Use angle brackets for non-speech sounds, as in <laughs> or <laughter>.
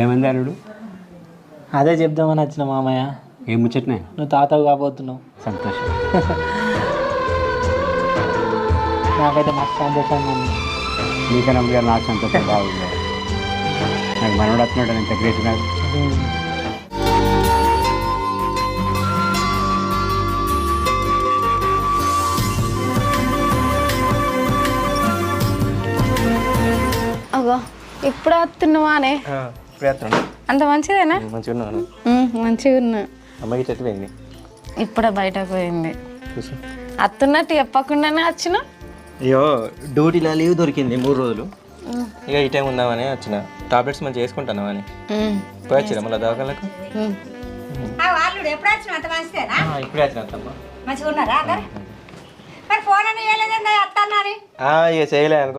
ఏమైంది అల్లుడు? అదే చెప్దామని వచ్చిన మామయ్య. ఏం ముచ్చట్నే? నువ్వు తాతవు కాబోతున్నావు. సంతోషం. <laughs> నాకైతే మస్తు సంతోషంగా ఉంది. నీకన్నా నాకు సంతోషం బాగుంది. నాకు మనవడు వస్తున్నాడు నాకు ఉమ్. అగో ఇప్పుడు వస్తున్నావానే? అంత మంచిదేనా? మంచిగా ఉన్నాను మంచిగా ఉన్నా. అమ్మకి చెట్టు పోయింది? ఇప్పుడే బయటకు పోయింది. అత్తున్నట్టు చెప్పకుండానే వచ్చిన? అయ్యో డ్యూటీలో లీవ్ దొరికింది మూడు రోజులు. ఇక ఈ టైం ఉందామని వచ్చిన. టాబ్లెట్స్ మంచిగా వేసుకుంటాను అని. పోయి వచ్చిరా మళ్ళీ దవాఖానలకు? ఇప్పుడే వచ్చిన అత్తమ్మ. మంచిగా ఉన్నారా మరి ఫోన్ అని వేయలేదండి అత్తన్నాని ఆ, ఇక చేయలే అనుకో